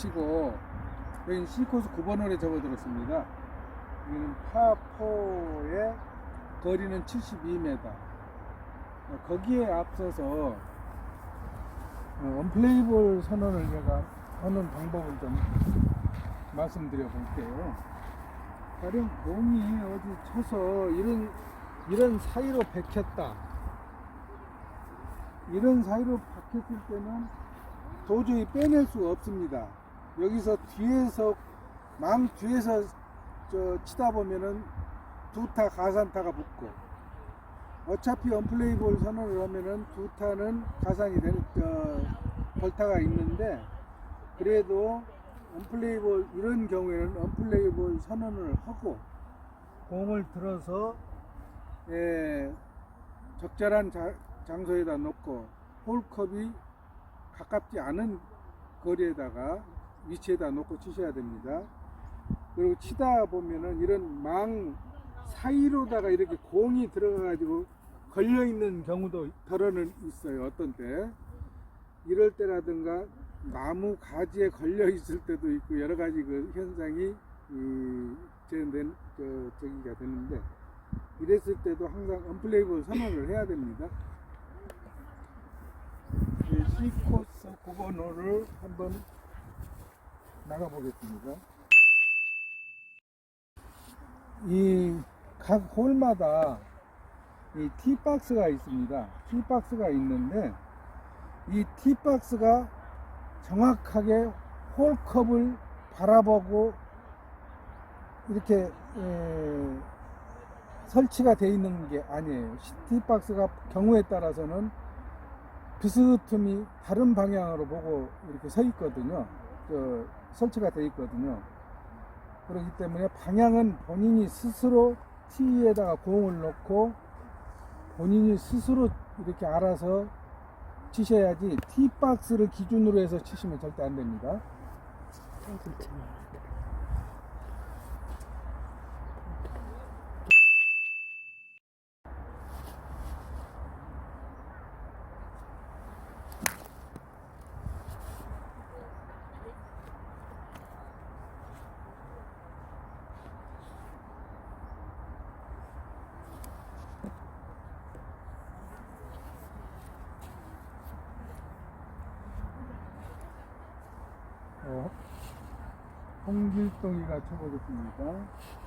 치고 여기는 C코스 9번 홀에 접어들었습니다. 여기는 파4의 거리는 72m. 거기에 앞서서 어, 언플레이볼 선언을 제가 하는 방법을 좀 말씀드려 볼게요. 가령 공이 어디 쳐서 이런 이런 사이로 박혔다. 이런 사이로 박혔을 때는 도저히 빼낼 수가 없습니다. 여기서 뒤에서 망 뒤에서 저 치다 보면은 두 타 가산타가 붙고 어차피 언플레이볼 선언을 하면은 두 타는 가산이 되는 저 벌타가 있는데 그래도 언플레이볼 이런 경우에는 언플레이볼 선언을 하고 공을 들어서 예, 적절한 자- 장소에다 놓고 홀컵이 가깝지 않은 거리에다가 위치에다 놓고 치셔야 됩니다. 그리고 치다 보면은 이런 망 사이로다가 이렇게 공이 들어가가지고 걸려 있는 경우도 덜어는 있어요. 어떤 때 이럴 때라든가 나무 가지에 걸려 있을 때도 있고 여러 가지 그 현상이 이, 재현된 저, 저기가 되는데 이랬을 때도 항상 언플레이블 선언을 해야 됩니다. 이 C코스 9번 홀을 한번 나가보겠습니다. 이 각 홀마다 이 티박스가 있습니다. 티박스가 있는데 이 티박스가 정확하게 홀컵을 바라보고 이렇게 에, 설치가 되어 있는 게 아니에요. 티박스가 경우에 따라서는 비스듬히 다른 방향으로 보고 이렇게 서 있거든요. 저, 설치가 되어 있거든요. 그렇기 때문에 방향은 본인이 스스로 티에다가 공을 넣고 본인이 스스로 이렇게 알아서 치셔야지 티박스를 기준으로 해서 치시면 절대 안 됩니다. 홍길동이가 쳐보겠습니다.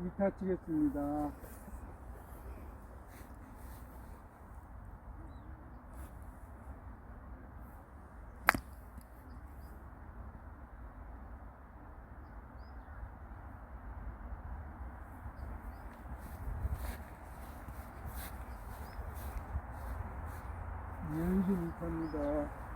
음, 2타 치겠습니다. 연신 2타입니다.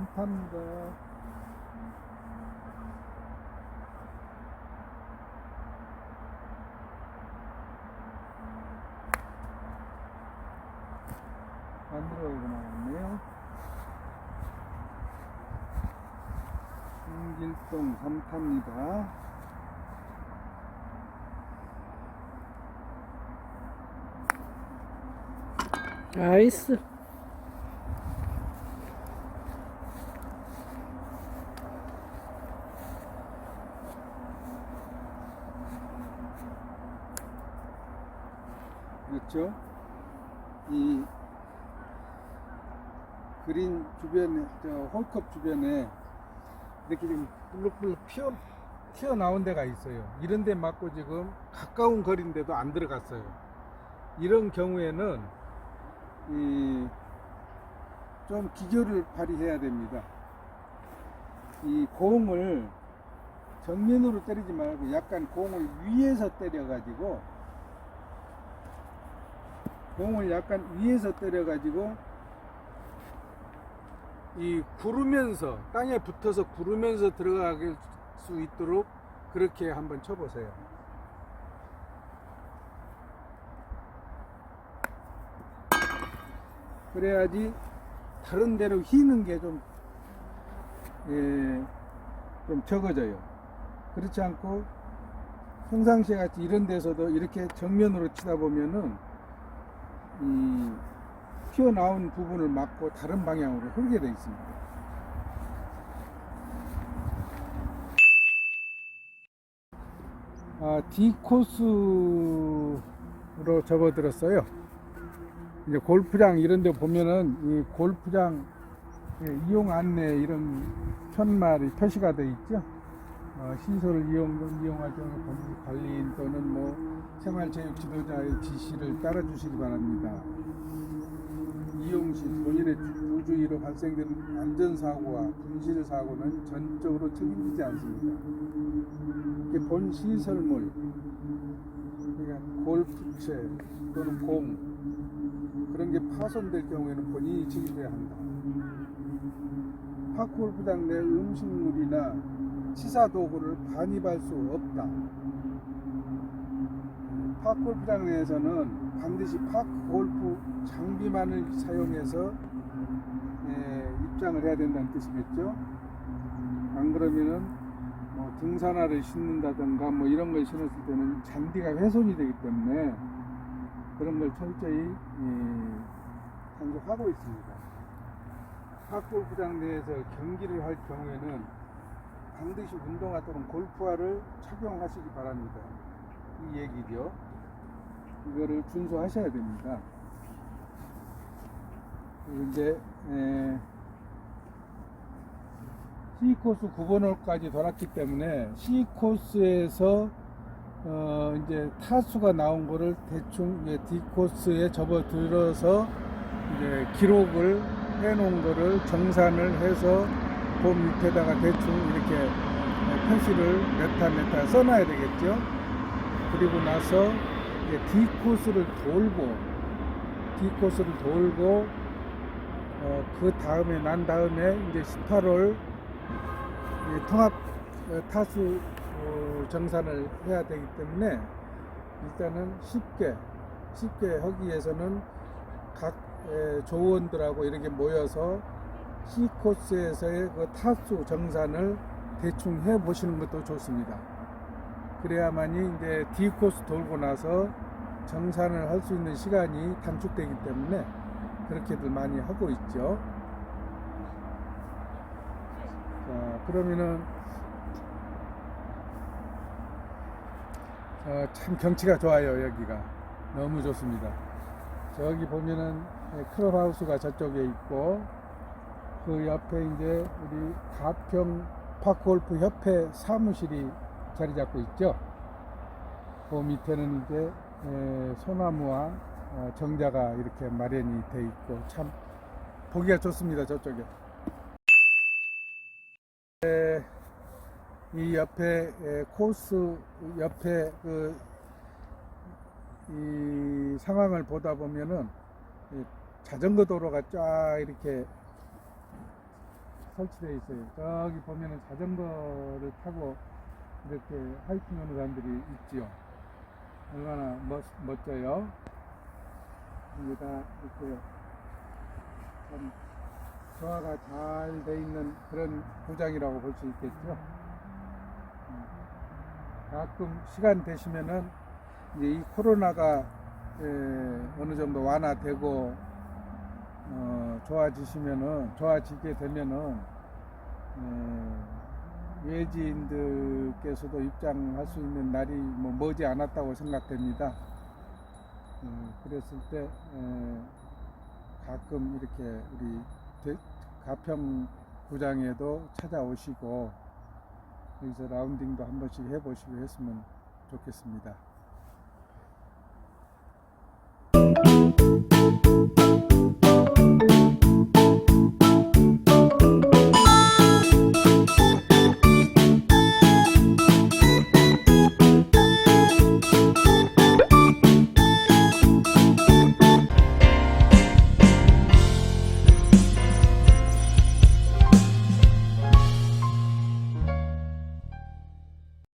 한파입니다. 만들어오고 나왔네요. 신길동 한파입니다. 나이스. 그렇죠? 이 그린 주변에 저 홀컵 주변에 이렇게 좀 블룩블룩 튀어 튀어나온 데가 있어요. 이런 데 맞고 지금 가까운 거리인데도 안 들어갔어요. 이런 경우에는 이 좀 기교를 발휘해야 됩니다. 이 공을 정면으로 때리지 말고 약간 공을 위에서 때려가지고 공을 약간 위에서 때려가지고 이 구르면서 땅에 붙어서 구르면서 들어갈 수 있도록 그렇게 한번 쳐보세요. 그래야지 다른 데로 휘는 게좀 예, 좀 적어져요. 그렇지 않고 평상시에 같이 이런 데서도 이렇게 정면으로 치다 보면은 이 튀어나온 부분을 막고 다른 방향으로 흐르게 되어 있습니다. 아, D 코스로 접어들었어요. 이제 골프장 이런 데 보면은 이 골프장 예, 이용 안내 이런 편말이 표시가 되어 있죠. 어, 시설을 이용, 이용할 경우 관리인 또는 뭐 생활체육 지도자의 지시를 따라 주시기 바랍니다. 이용 시 본인의 주주의로 발생된 안전사고와 분실사고는 전적으로 책임지지 않습니다. 본 시설물, 그러니까 골프채 또는 공, 그런 게 파손될 경우에는 본인이 책임져야 한다. 파크골프장 내 음식물이나 치사 도구를 반입할 수 없다. 파크골프장 내에서는 반드시 파크골프 장비만을 사용해서 예, 입장을 해야 된다는 뜻이겠죠. 안 그러면은 뭐 등산화를 신는다든가 뭐 이런 걸 신었을 때는 잔디가 훼손이 되기 때문에 그런 걸 철저히 예, 단속하고 있습니다. 파크골프장 내에서 경기를 할 경우에는 반드시 운동화 또는 골프화를 착용하시기 바랍니다. 이 얘기죠. 이거를 준수하셔야 됩니다. 이제 에, C 코스 9번홀까지 돌았기 때문에 C 코스에서 어 이제 타수가 나온 거를 대충 이제 D 코스에 접어들어서 이제 기록을 해놓은 거를 정산을 해서 그 밑에다가 대충 이렇게 표시를 메타 메타 써놔야 되겠죠. 그리고 나서 D 코스를 돌고 D 코스를 돌고 어, 그 다음에 난 다음에 이제 18홀 통합 어, 타수 어, 정산을 해야 되기 때문에 일단은 쉽게 쉽게 하기 위해서는 각 에, 조원들하고 이렇게 모여서 C 코스에서의 그 타수 정산을 대충 해 보시는 것도 좋습니다. 그래야만이 이제 D 코스 돌고 나서 정산을 할 수 있는 시간이 단축되기 때문에 그렇게들 많이 하고 있죠. 자, 그러면은 어, 참 경치가 좋아요 여기가 너무 좋습니다. 저기 보면은 예, 클럽하우스가 저쪽에 있고 그 옆에 이제 우리 가평 파크골프 협회 사무실이 자리 잡고 있죠. 그 밑에는 이제 에, 소나무와 어, 정자가 이렇게 마련이 돼 있고 참 보기가 좋습니다. 저쪽에. 에, 이 옆에 에, 코스 옆에 그 이 상황을 보다 보면은 이 자전거 도로가 쫙 이렇게 설치되어 있어요. 저기 보면은 자전거를 타고 이렇게 하이킹하는 사람들이 있지요. 얼마나 멋, 멋져요. 여기다 이렇게 참 조화가 잘 돼 있는 그런 구장이라고 볼 수 있겠죠. 음. 가끔 시간 되시면은 이제 이 코로나가 에, 어느 정도 완화되고 어, 좋아지시면은 좋아지게 되면은 에, 외지인들께서도 입장할 수 있는 날이 뭐 머지 않았다고 생각됩니다. 어, 그랬을 때 어, 가끔 이렇게 우리 대, 가평 구장에도 찾아오시고 여기서 라운딩도 한 번씩 해보시고 했으면 좋겠습니다.